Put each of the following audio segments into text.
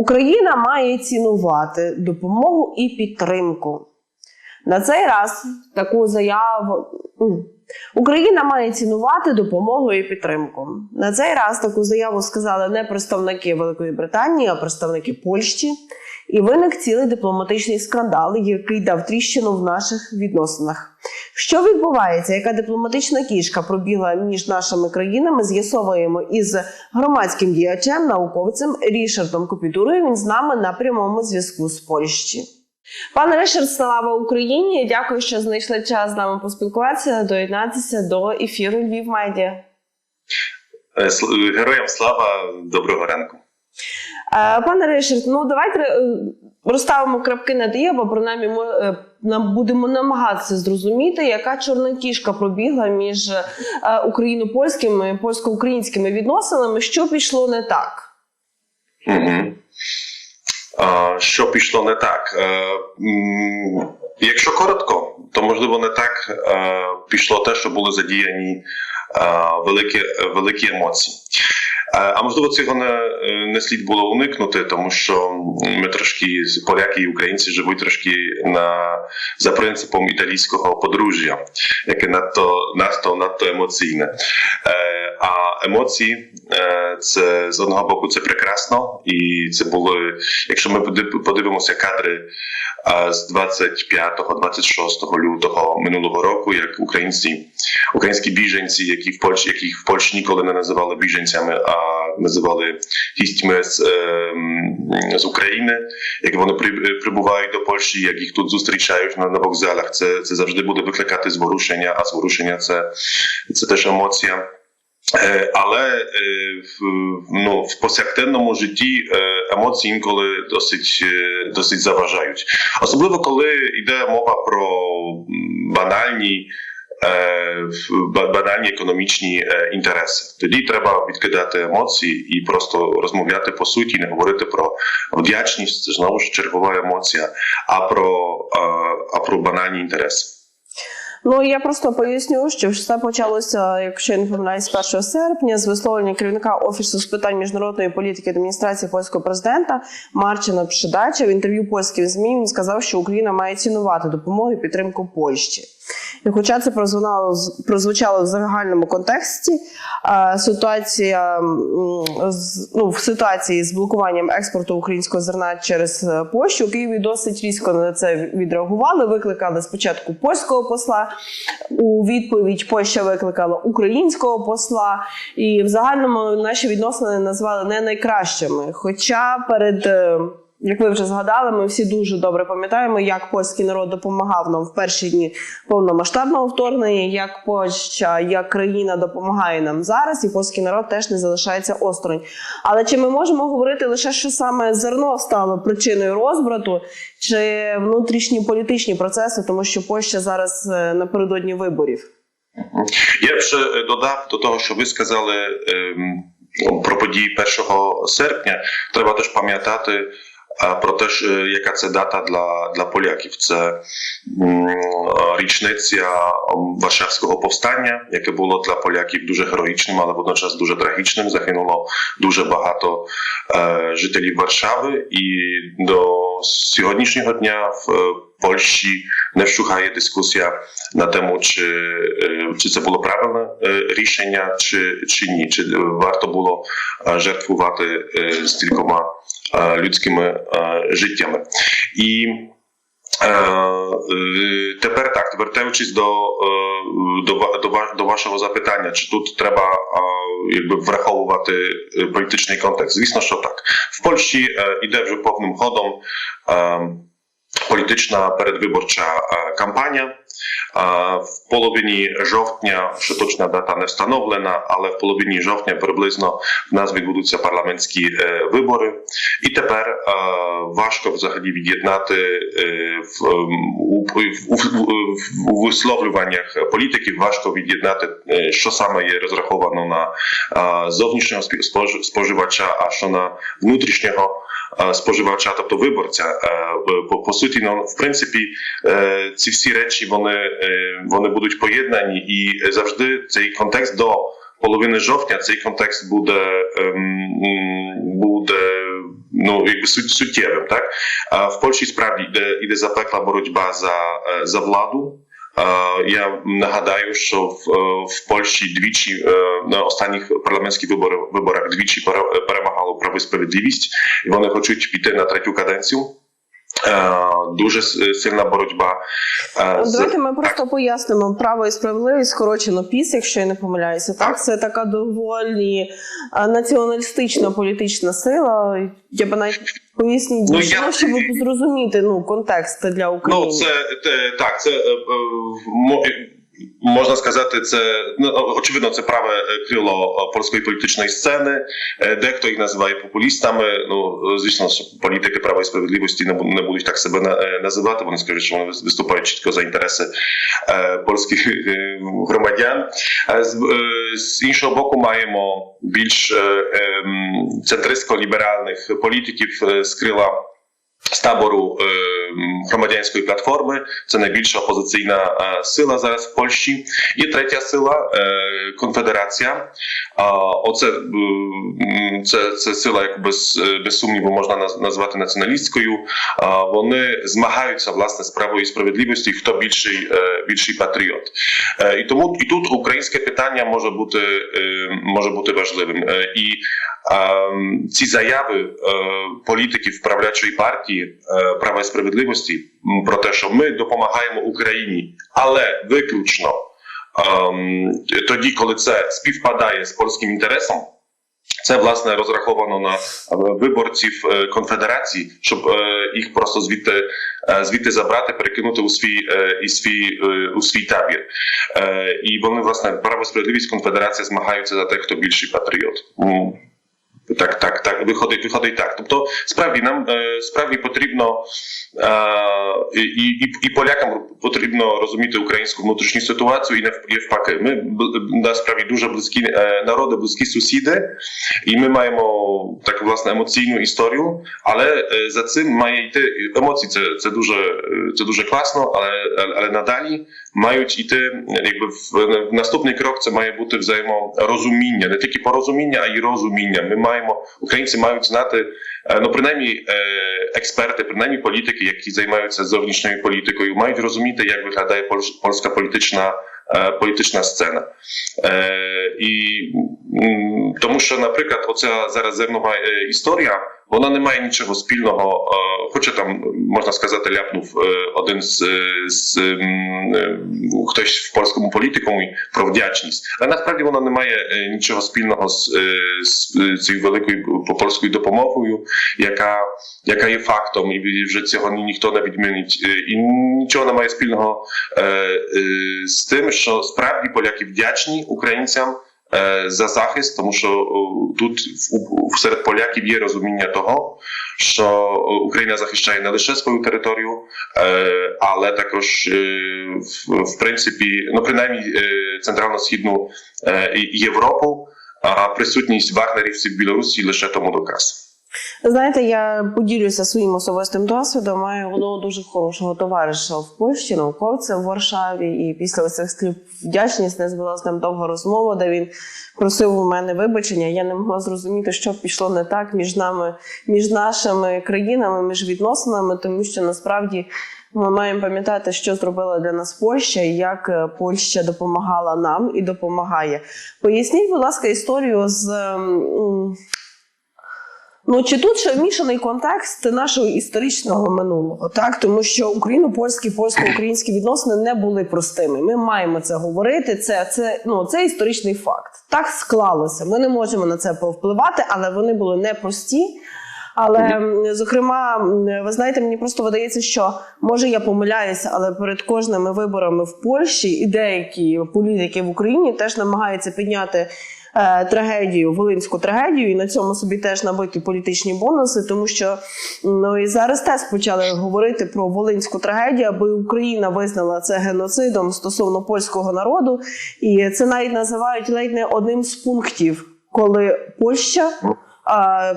Україна має цінувати допомогу і підтримку. На цей раз таку заяву. Україна має цінувати допомогу і підтримку. На цей раз таку заяву сказали не представники Великої Британії, а представники Польщі. І виник цілий дипломатичний скандал, який дав тріщину в наших відносинах. Що відбувається? Яка дипломатична кішка пробігла між нашими країнами? З'ясовуємо із громадським діячем, науковцем Рішардом Копітурою. Він з нами на прямому зв'язку з Польщі. Пане Ришард, слава Україні! Дякую, що знайшли час з нами поспілкуватися, доєднатися до ефіру Львів Медіа. Е, Героям слава, доброго ранку. Е, Пане Ришард, ну давайте е, розставимо крапки над «і», або принаймні ми е, нам будемо намагатися зрозуміти, яка чорна кішка пробігла між е, україно-польськими і польсько-українськими відносинами, що пішло не так. Угу. Що пішло не так? Е, якщо коротко, то можливо не так е, пішло те, що були задіяні е, великі, великі емоції. Е, А можливо, цього не, е, не слід було уникнути, тому що ми трошки поляки і українці живуть трошки на за принципом італійського подружжя, яке надто надто надто емоційне. Е, А емоції це з одного боку це прекрасно, і це були, якщо ми подивимося кадри з 25-26 лютого минулого року, як українці, українські біженці, які в Польщі, яких в Польщі ніколи не називали біженцями, а називали гістьми з, ем, з України, як вони при- прибувають до Польщі, як їх тут зустрічають на, на вокзалах, це, це завжди буде викликати зворушення, а зворушення це, це теж емоція. Е, Але е, в, ну, в повсякденному житті е, емоції інколи досить, досить заважають. Особливо коли йде мова про банальні. Банальні економічні інтереси. Тоді треба відкидати емоції і просто розмовляти по суті, не говорити про вдячність, це ж знову ж чергова емоція, а про, а про банальні інтереси. Ну я просто поясню, що все почалося, якщо я не помиляюсь, 1 серпня з висловлення керівника офісу з питань міжнародної політики адміністрації польського президента Марчина Пшедача в інтерв'ю польським змі він сказав, що Україна має цінувати допомогу і підтримку Польщі. І хоча це прозвучало, прозвучало в загальному контексті, ситуація з- ну, в ситуації з блокуванням експорту українського зерна через е, Польщу у Києві досить різко на це відреагували. Викликали спочатку польського посла. У відповідь Польща викликала українського посла, і в загальному наші відносини назвали не найкращими. Хоча перед е, як ви вже згадали, ми всі дуже добре пам'ятаємо, як польський народ допомагав нам в перші дні повномасштабного вторгнення, як Польща, як країна допомагає нам зараз, і польський народ теж не залишається осторонь. Але чи ми можемо говорити лише, що саме зерно стало причиною розбрату, чи внутрішні політичні процеси, тому що Польща зараз е, напередодні виборів? Я б ще е, додав до того, що ви сказали ем, про події 1 серпня. Треба теж пам'ятати про те, е, яка це дата для, для поляків. Це річниця Варшавського повстання, яке було для поляків дуже героїчним, але водночас дуже трагічним. Загинуло дуже багато е, жителів Варшави, і до сьогоднішнього дня в е, Польщі не вщухає дискусія на тему, чи, чи це було правильне рішення, чи, чи ні, чи варто було жертвувати стількома людськими життями. І е, тепер так, вертаючись до, е, до, до, до вашого запитання, чи тут треба якби враховувати е, політичний контекст? Звісно, що так. В Польщі е, іде вже повним ходом. Е, політична передвиборча кампанія. В половині жовтня, що точна дата не встановлена, але в половині жовтня приблизно в нас відбудуться парламентські е, вибори. І тепер е, важко взагалі від'єднати е, в, у, у, висловлюваннях політиків, важко від'єднати, що саме є розраховано на зовнішнього споживача, а що на внутрішнього споживача, тобто виборця. Е, По, суті, ну, в принципі, е, ці всі речі вони, е, вони будуть поєднані, і завжди цей контекст до половини жовтня цей контекст буде, ем, буде ну якби сут, суттєвим. Так в Польщі справді йде, йде запекла боротьба за, е, за владу. Я нагадаю, що в, е, в Польщі двічі е, на останніх парламентських виборах, виборах двічі пере- перемагало право справедливість, і вони хочуть піти на третю каденцію. Е, Дуже сильна боротьба. е, Давайте ми просто пояснимо право і справедливість, скорочено ПІС, якщо я не помиляюся. Так, Так. це така доволі націоналістична політична сила. Я б навіть поясніть, Ну, я- щоб зрозуміти ну, контекст для України. Ну, це так, це е, е, можна сказати, це ну, очевидно, це праве е, крило е, польської політичної сцени. Е, Дехто їх називає популістами. Ну, звісно, що політики права і справедливості не будуть так себе називати. Вони скажуть, що вони виступають чітко за інтереси польських громадян. З, іншого боку, маємо більш ем, центристсько-ліберальних політиків з крила з табору громадянської платформи. Це найбільша опозиційна е, сила зараз в Польщі. І третя сила е, конфедерація. Оце це, це сила, як без, е, без сумніву можна назвати націоналістською. Вони змагаються власне з правою і справедливістю, хто більший, більший патріот. І тому і тут українське питання може бути може бути важливим. І Ем, ці заяви політиків правлячої партії права і справедливості м, про те, що ми допомагаємо Україні, але виключно ем, тоді, коли це співпадає з польським інтересом. Це власне розраховано на е, виборців е, конфедерації, щоб е, їх просто звідти звідти забрати, перекинути у свій і свій у свій табір. І вони власне право справедливість конфедерація змагаються за те, хто більший патріот. Так, так, так, виходить, виходить так. Тобто, справді нам справді потрібно і, і, і полякам потрібно розуміти українську внутрішню ситуацію і нав- і навпаки. Ми насправді дуже близькі народи, близькі сусіди, і ми маємо таку власне емоційну історію. Але за цим має йти емоції. Це, це дуже це дуже класно, але, але надалі мають йти, якби в, в наступний крок це має бути взаєморозуміння, не тільки порозуміння, а й розуміння. Ми маємо українці мають знати, е, ну принаймні е, експерти, принаймні політики, які займаються зовнішньою політикою, мають розуміти, як виглядає польська політична. е, Політична сцена, і тому, що, наприклад, оця зараз зернова історія, вона не має нічого спільного, е, хоча там можна сказати, ляпнув е, один з, е, з е, хтось в польському політикумі про вдячність, але насправді вона не має нічого спільного з, з цією великою польською допомогою, яка, яка є фактом, і вже цього ніхто не відмінить, і нічого не має спільного з тим, що справді поляки вдячні українцям. Е, За захист, тому що тут в- в- серед поляків є розуміння того, що Україна захищає не лише свою територію, е, але також е, в, принципі, ну принаймні е, центрально-східну е, Європу. А присутність вагнерівців в Білорусі лише тому доказ. Знаєте, я поділюся своїм особистим досвідом. Маю одного дуже хорошого товариша в Польщі, науковця в Варшаві. І після цих слів вдячність не була з ним довга розмова, де він просив у мене вибачення. Я не могла зрозуміти, що пішло не так між нами, між нашими країнами, між відносинами, тому що насправді. Ми маємо пам'ятати, що зробила для нас Польща і як е, Польща допомагала нам і допомагає. Поясніть, будь ласка, історію з ем, Ну чи тут ще вмішаний контекст нашого історичного минулого, так тому що україно-польські, польсько-українські відносини не були простими. Ми маємо це говорити. Це це ну це історичний факт. Так склалося. Ми не можемо на це повпливати, але вони були непрості. Але зокрема, ви знаєте, мені просто видається, що може я помиляюся, але перед кожними виборами в Польщі і деякі політики в Україні теж намагаються підняти трагедію, волинську трагедію, і на цьому собі теж набити політичні бонуси, тому що ну і зараз теж почали говорити про волинську трагедію, аби Україна визнала це геноцидом стосовно польського народу, і це навіть називають ледь не одним з пунктів, коли Польща. А,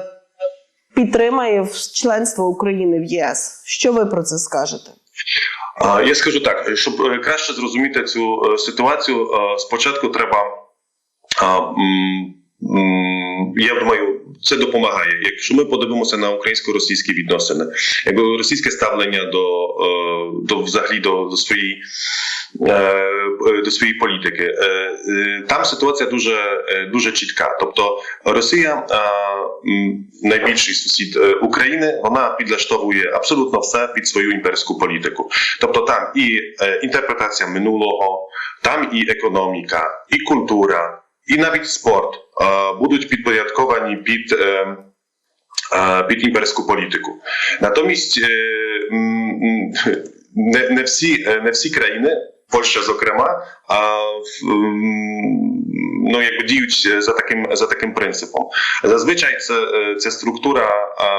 Підтримає членство України в ЄС. Що ви про це скажете? Я скажу так, щоб е, краще зрозуміти цю е, ситуацію, е, спочатку треба. А, Я думаю, це допомагає. Якщо ми подивимося на українсько-російські відносини, якби російське ставлення до, е, до взагалі до, до своєї. е, е, До своєї політики там ситуація дуже дуже чітка. Тобто Росія, найбільший сусід України, вона підлаштовує абсолютно все під свою імперську політику. Тобто там і інтерпретація минулого, там і економіка, і культура, і навіть спорт будуть підпорядковані під. е, Під імперську політику. Натомість е, не, не, всі, е, не всі країни, Польща, зокрема, а, ну, якби діють за таким, за таким принципом. Зазвичай це, е, ця структура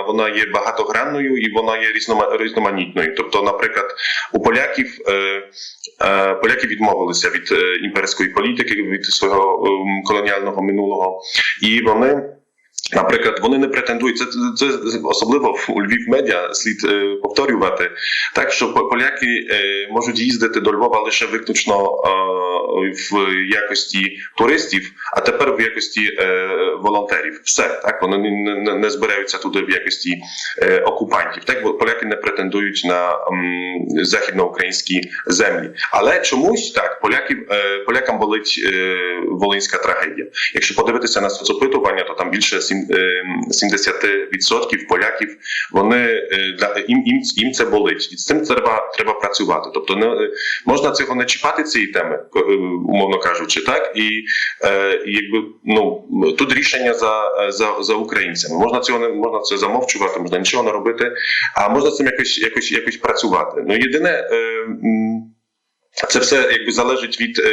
вона є багатогранною і вона є різнома- різноманітною. Тобто, наприклад, у поляків е, е, поляки відмовилися від імперської політики, від свого ем, колоніального минулого, і вони. Наприклад, вони не претендують це, це особливо у Львів медіа слід е, повторювати, так що по- поляки е, можуть їздити до Львова лише виключно е, в якості туристів, а тепер в якості е, волонтерів. Все так вони не, не, не збираються туди в якості е, окупантів. Так бо поляки не претендують на м, західноукраїнські землі. Але чомусь так поляків е, полякам болить е, волинська трагедія. Якщо подивитися на соцопитування, то там більше сім- 70% поляків вони е, для їм, їм, їм це болить. І з цим треба треба працювати. Тобто не можна цього не чіпати цієї теми, е, умовно кажучи, так е, і якби ну тут рішення за, за, за українцями. Можна цього не можна це замовчувати, можна нічого не робити, а можна з цим якось якось якось працювати. Ну єдине. Це все якби залежить від, е,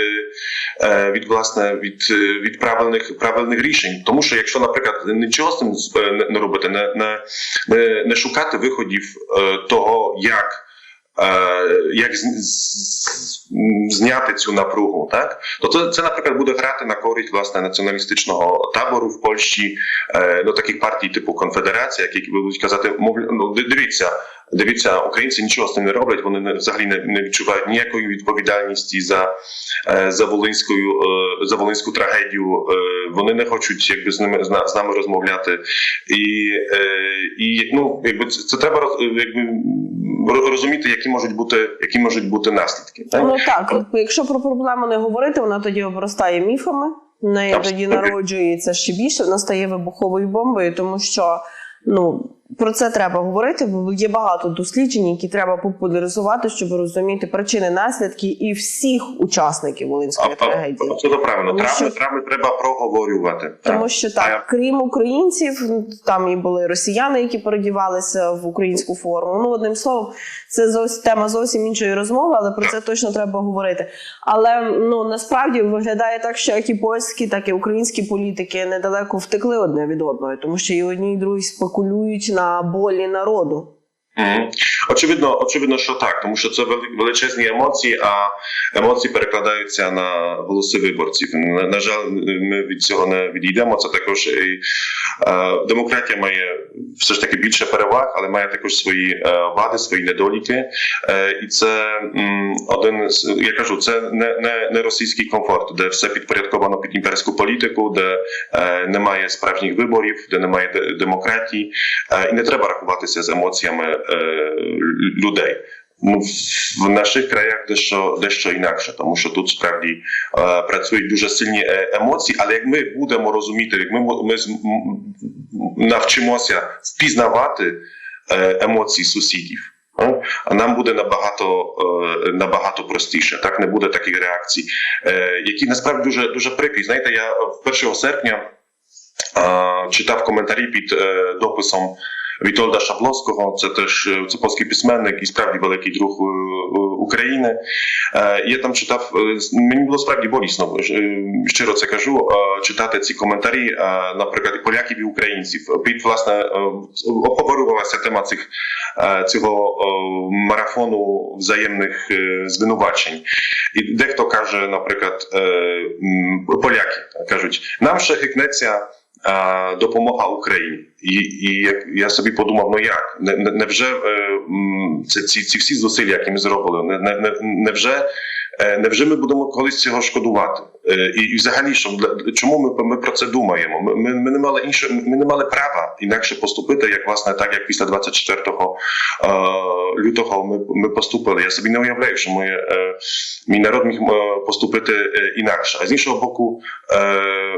е, від власне від, е, від правильних правильних рішень. Тому що якщо, наприклад, нічого з цим не, робити, не, не, не, шукати виходів того, як. Е, Як зняти цю напругу, так то це, наприклад, буде грати на користь власне націоналістичного табору в Польщі, е, ну таких партій, типу Конфедерація, які будуть казати, ну дивіться, Дивіться, українці нічого з цим не роблять. Вони взагалі не, не відчувають ніякої відповідальності за, е, за волинською за волинську трагедію. Вони не хочуть якби з ними з нами розмовляти. І, і ну якби це, треба якби розуміти, які можуть бути які можуть бути наслідки. так? Ну так, якщо про проблему не говорити, вона тоді обростає міфами. Неї тоді народжується ще більше, вона стає вибуховою бомбою, тому що ну про це треба говорити. Бо є багато досліджень, які треба популяризувати, щоб розуміти причини, наслідки і всіх учасників волинської трагедії. Абсолютно правильно. Тому що- травми треба проговорювати. Тому що так, А- крім українців, там і були росіяни, які передівалися в українську форму. Ну, одним словом, це зовсім тема зовсім іншої розмови, але про це точно треба говорити. Але ну насправді виглядає так, що як і польські, так і українські політики недалеко втекли одне від одного, тому що і одні, і другі спекулюють на болі народу. Очевидно, очевидно, що так, тому що це вели- величезні емоції, а емоції перекладаються на голоси виборців. На, жаль, ми від цього не відійдемо. Це також і, е, демократія має все ж таки більше переваг, але має також свої е, вади, свої недоліки. Е, і це один з я кажу, це не, не, не російський комфорт, де все підпорядковано під імперську політику, де немає справжніх виборів, де немає демократії, і не треба рахуватися з емоціями людей. В наших краях дещо дещо інакше, тому що тут справді е, працюють дуже сильні е, емоції. Але як ми будемо розуміти, як ми, ми навчимося впізнавати е, емоції сусідів. е, А нам буде набагато е, набагато простіше. Так не буде таких реакцій, е, які насправді дуже дуже прикрі. Знаєте, я 1 серпня е, читав коментарі під е, дописом Вітольда Шабловського, це теж е, це польський письменник і справді великий друг е, е, України. Я там читав, мені було справді болісно, щиро це кажу, читати ці коментарі, наприклад, поляків і українців. Під власне обговорювалася тема цих цього марафону взаємних звинувачень. І дехто каже, наприклад, поляки кажуть, нам ще хикнеться допомога Україні. І, і я собі подумав, ну як? Не, не, невже е, ці, ці всі зусилля, які ми зробили, не, не, не, невже е, невже ми будемо колись цього шкодувати? Е, І, і взагалі, що чому ми, ми про це думаємо? Ми, ми, ми не мали інше, ми не мали права інакше поступити, як власне так, як після 24 е, лютого ми, ми поступили. Я собі не уявляю, що ми, е, мій народ міг е, поступити е, інакше. А з іншого боку, е,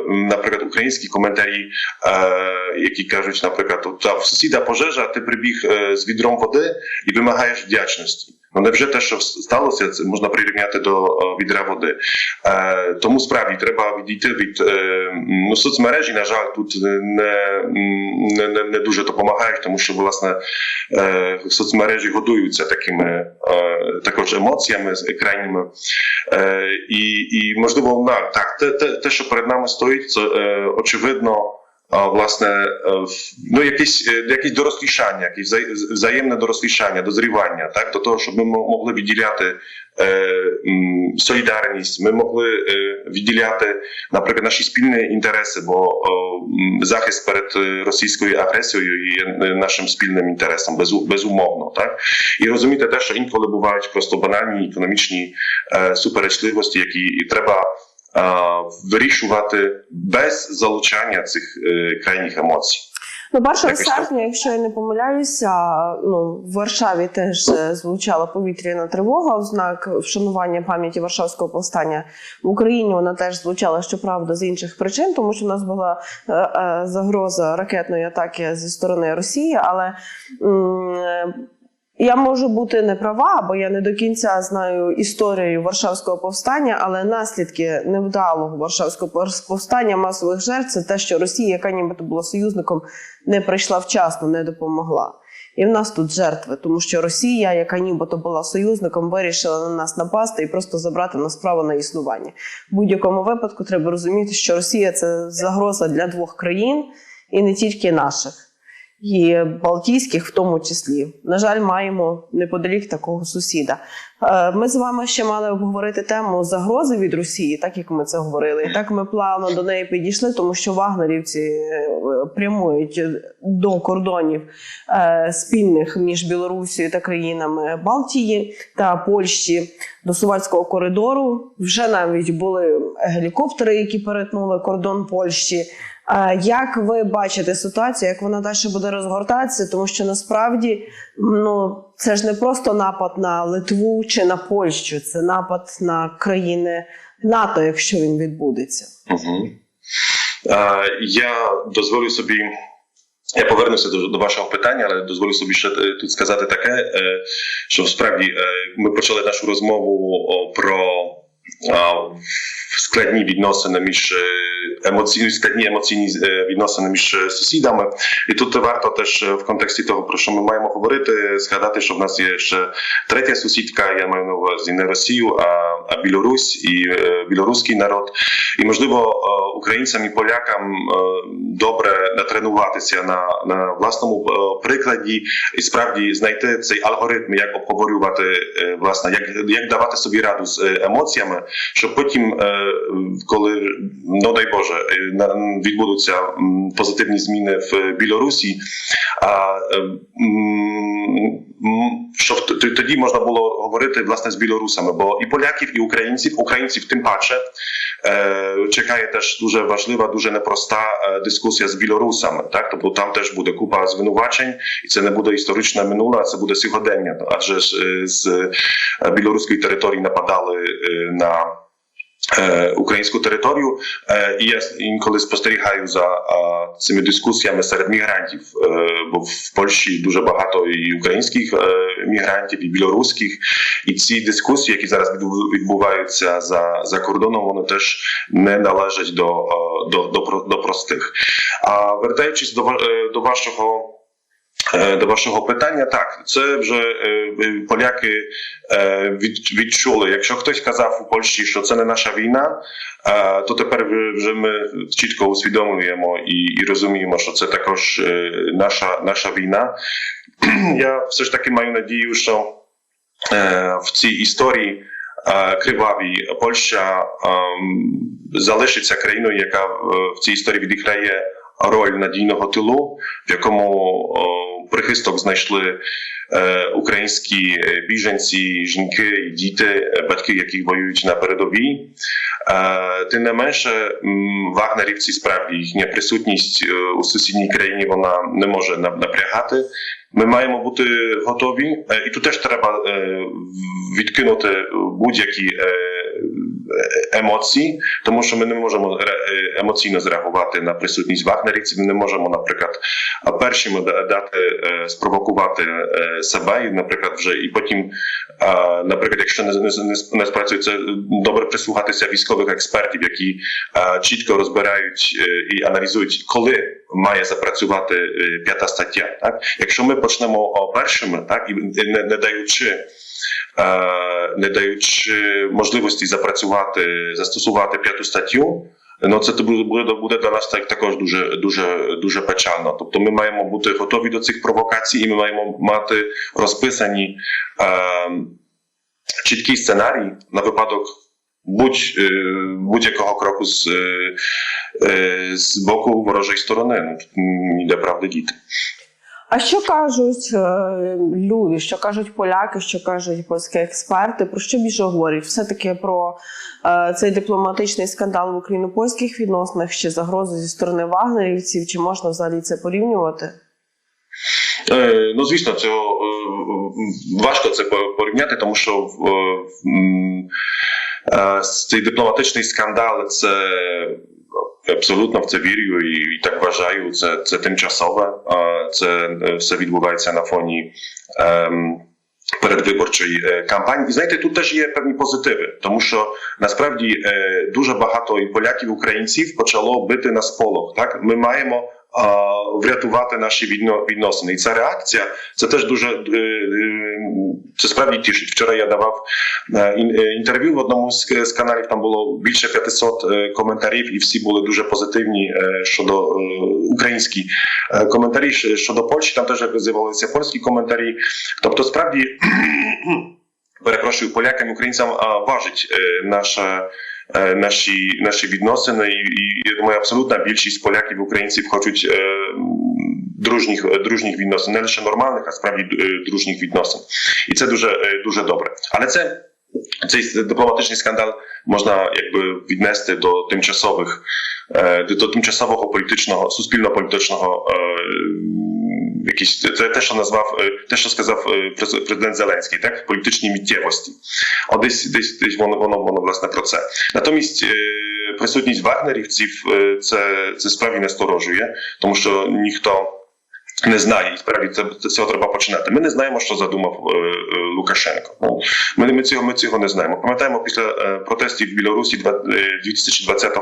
наприклад, українські коментарі, е, які кажуть, наприклад, та, в сусіда пожежа, ти прибіг е, з відром води і вимагаєш вдячності. Ну, невже те, що сталося, це можна прирівняти до е, відра води. Е, тому справді треба відійти від е, ну, соцмережі. На жаль, тут не, не, не, не дуже допомагають, тому що власне е, соцмережі годуються такими е, також емоціями крайніми. Е, і, і можливо, на, так, те, те, те, що перед нами стоїть, це е, очевидно. Власне, е, ну якесь, е, якесь дорослішання, взає- взаємне дорослішання, дозрівання, так до того, щоб ми могли відділяти е, солідарність, ми могли відділяти, наприклад, наші спільні інтереси, бо захист перед російською агресією є нашим спільним інтересом, безу- безумовно, так і розуміти те, що інколи бувають просто банальні економічні суперечливості, які треба. Е, Вирішувати без залучання цих е, крайніх емоцій. Ну, 1 серпня, якщо я не помиляюся, ну в Варшаві теж е, звучала повітряна тривога в знак вшанування пам'яті Варшавського повстання. В Україні вона теж звучала, щоправда, з інших причин, тому що у нас була е, е, загроза ракетної атаки зі сторони Росії. Але е, я можу бути не права, бо я не до кінця знаю історію Варшавського повстання, але наслідки невдалого Варшавського пов- повстання масових жертв це те, що Росія, яка нібито була союзником, не прийшла вчасно, не допомогла. І в нас тут жертви, тому що Росія, яка нібито була союзником, вирішила на нас напасти і просто забрати нас право на існування. В будь-якому випадку треба розуміти, що Росія це загроза для двох країн і не тільки наших і Балтійських, в тому числі. На жаль, маємо неподалік такого сусіда. Е, Ми з вами ще мали обговорити тему загрози від Росії, так як ми це говорили. І так ми плавно до неї підійшли, тому що вагнерівці е, прямують до кордонів е, спільних між Білорусією та країнами Балтії та Польщі до Сувальського коридору. Вже навіть були гелікоптери, які перетнули кордон Польщі. Як ви бачите ситуацію, як вона далі буде розгортатися? Тому що насправді ну це ж не просто напад на Литву чи на Польщу, це напад на країни НАТО, якщо він відбудеться. Угу. Е, я дозволю собі. Я повернуся до, до вашого питання, але дозволю собі ще е, тут сказати таке, е, що справді е, ми почали нашу розмову про складні відносини між емоційні складні емоційні відносини між сусідами. І тут варто теж в контексті того, про що ми маємо говорити, згадати, що в нас є ще третя сусідка. Я маю на увазі не Росію, а, а Білорусь і білоруський народ. І можливо українцям і полякам добре натренуватися на, на власному прикладі і справді знайти цей алгоритм, як обговорювати власне, як, як давати собі раду з емоціями, щоб потім, е, коли ну дай Боже, е, відбудуться позитивні зміни в Білорусі, а е, м, м, щоб тоді можна було говорити власне з білорусами, бо і поляків, і українців, українців тим паче чекає теж дуже важлива, дуже непроста дискусія з білорусами. Так, тобто там теж буде купа звинувачень, і це не буде історичне минуле, це буде сьогодення. Адже з білоруської території нападали на. Е, Українську територію, Е, і я інколи спостерігаю за цими дискусіями серед мігрантів, е, бо в Польщі дуже багато і українських мігрантів, і білоруських, і ці дискусії, які зараз відбуваються за, за кордоном, вони теж не належать до, до, до, до простих. А вертаючись до, до вашого. Е, До вашого питання, так це вже е, поляки е, відчули. Якщо хтось казав у Польщі, що це не наша війна, то тепер вже- ми чітко усвідомлюємо і, і розуміємо, що це також наша, наша війна. Я все ж таки маю надію, що в цій історії кривавій Польща залишиться країною, яка в цій історії відіграє роль надійного тилу, в якому прихисток знайшли е, українські е, біженці, жінки і діти, е, батьки, які воюють на передовій. Тим не менше, вагнерівці справді їхня присутність у сусідній країні вона не може на- напрягати. Ми маємо бути готові, і тут теж треба відкинути будь-які е, емоції, тому що ми не можемо е, емоційно зреагувати на присутність вагнерівців. Ми не можемо, наприклад, першими дати е, спровокувати е, себе, і, наприклад, вже і потім, наприклад, якщо не, не, не, спрацює, це добре прислухатися військових експертів, які чітко розбирають і аналізують, коли має запрацювати п'ята стаття. Так, якщо ми почнемо першими, так і не, не даючи. Е, Не даючи можливості запрацювати, застосувати п'яту статтю, ну це буде, буде, для нас так також дуже дуже дуже печально. Тобто, ми маємо бути готові до цих провокацій, і ми маємо мати розписані е, чіткий сценарій на випадок будь, е, будь-якого кроку з, е, з боку ворожої сторони. Ну ніде правди діти. А що кажуть е, люди, що кажуть поляки, що кажуть польські експерти? Про що більше говорять? Все таки про е, цей дипломатичний скандал в україно-польських відносинах, чи загрози зі сторони вагнерівців, чи можна взагалі це порівнювати? Е, Ну, звісно, цього важко це порівняти, тому що цей дипломатичний скандал це абсолютно в це вірю і, і так вважаю. Це, це тимчасове. Це е, все відбувається на фоні. ем, Передвиборчої е, кампанії, і знаєте, тут теж є певні позитиви, тому що насправді е, дуже багато і поляків, і українців почало бити на сполох. Так, ми маємо врятувати наші відно- відносини. І ця реакція це теж дуже е, це справді тішить. Вчора я давав е, е, інтерв'ю в одному з, з каналів. Там було більше 500 е, коментарів, і всі були дуже позитивні е, щодо е, українські е, коментарі щодо Польщі. Там теж з'явилися польські коментарі. Тобто, справді. Перепрошую полякам і українцям важить е, наша е, наші наші відносини, і, я думаю, абсолютна більшість поляків українців хочуть е, дружніх е, дружніх відносин, не лише нормальних, а справді е, дружніх відносин. І це дуже е, дуже добре. Але це цей дипломатичний скандал можна якби віднести до тимчасових до тимчасового політичного суспільно-політичного. Якісь це те, що назвав те, що сказав през- президент Зеленський, так політичні миттєвості. От десь десь десь воно воно воно власне про це. Натомість присутність вагнерівців це, це справді насторожує, тому що ніхто. Не знає, і справді це цього треба починати. Ми не знаємо, що задумав е, е, Лукашенко. Ну ми, ми цього ми цього не знаємо. Пам'ятаємо після е, протестів в Білорусі два- е, 2020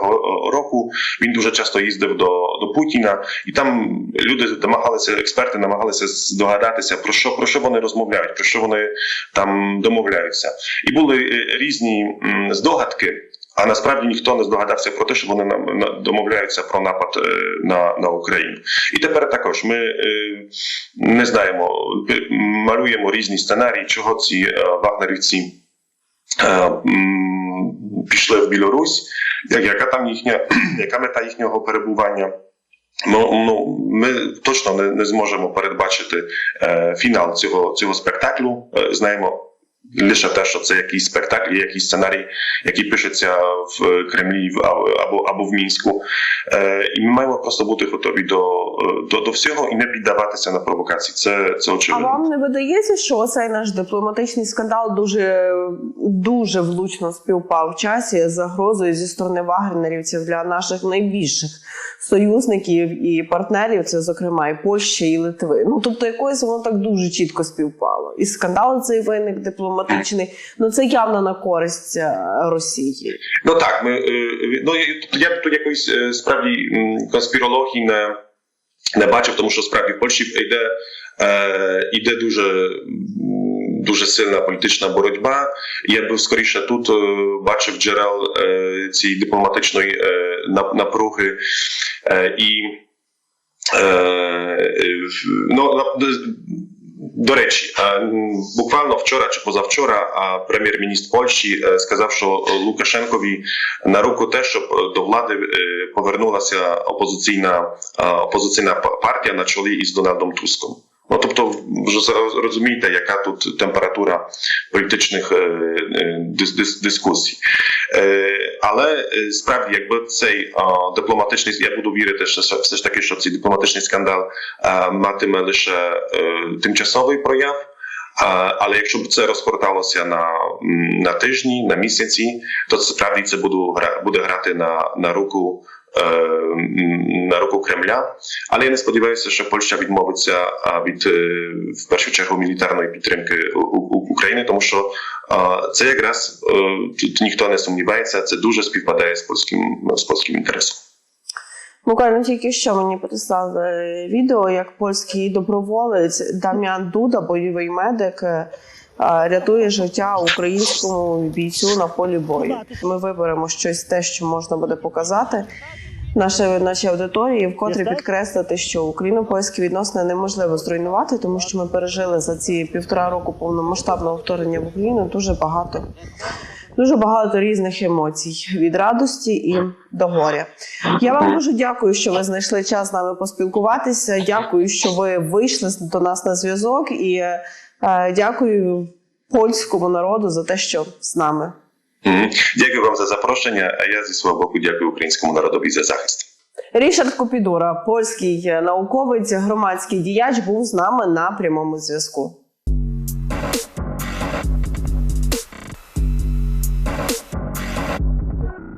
року. Він дуже часто їздив до, до Путіна, і там люди намагалися, експерти намагалися здогадатися про що про що вони розмовляють, про що вони там домовляються. І були е, різні м, здогадки. А насправді ніхто не здогадався про те, що вони нам домовляються про напад е, на, на Україну. І тепер також ми е, не знаємо, малюємо різні сценарії, чого ці е, вагнерівці пішли в Білорусь, яка там їхня, яка мета їхнього перебування. Ну, ну ми точно не, не зможемо передбачити е, фінал цього, цього спектаклю. Е, знаємо лише те, що це якийсь спектакль, якийсь сценарій, який пишеться в Кремлі або, або в Мінську. Е, і ми маємо просто бути готові до, е, до, до всього і не піддаватися на провокації. Це, це А вам не видається, що цей наш дипломатичний скандал дуже дуже влучно співпав в часі з загрозою зі сторони вагнерівців для наших найбільших союзників і партнерів, це зокрема і Польщі, і Литви. Ну тобто, якось воно так дуже чітко співпало. І скандал цей виник дипломатичний. Ну це явно на користь е, Росії. Ну так, ми е, ну я- тут якоїсь е, справді конспірології не, не бачив, тому що справді в Польщі йде, йде дуже. Дуже сильна політична боротьба. Я би скоріше тут бачив джерел цієї дипломатичної напруги і ну, до речі, е, буквально вчора чи позавчора прем'єр-міністр Польщі е, сказав, що Лукашенкові на руку те, щоб е, до влади е, повернулася опозиційна е, опозиційна партія на чолі із Дональдом Туском. Ну, тобто, вже розумієте, яка тут температура політичних е, е, дис, дис, дискусій. Е, але справді, якби цей дипломатичний, я буду вірити, що все ж таки, що цей дипломатичний скандал матиме лише тимчасовий прояв. Але якщо б це розгорталося на, на тижні, на місяці, то справді це буду, буде грати на, на руку. На руку Кремля, але я не сподіваюся, що Польща відмовиться від е, в першу чергу мілітарної підтримки України, тому що це якраз е, тут ніхто не сумнівається. Це дуже співпадає з польським з польським інтересом. Буквально тільки що мені прислали відео, як польський доброволець Дам'ян Дуда, бойовий медик, е, рятує життя українському бійцю на полі бою. Ми виберемо щось те, що можна буде показати. Нашій, нашій аудиторії вкотре підкреслити, що україно-польські відносини неможливо зруйнувати, тому що ми пережили за ці півтора року повномасштабного вторгнення в Україну дуже багато, дуже багато різних емоцій від радості і до горя. Я вам дуже дякую, що ви знайшли час з нами поспілкуватися. Дякую, що ви вийшли до нас на зв'язок, і дякую польському народу за те, що з нами. Дякую вам за запрошення. А я зі свого боку дякую українському народові за захист. Рішард Купідура, польський науковець, громадський діяч, був з нами на прямому зв'язку.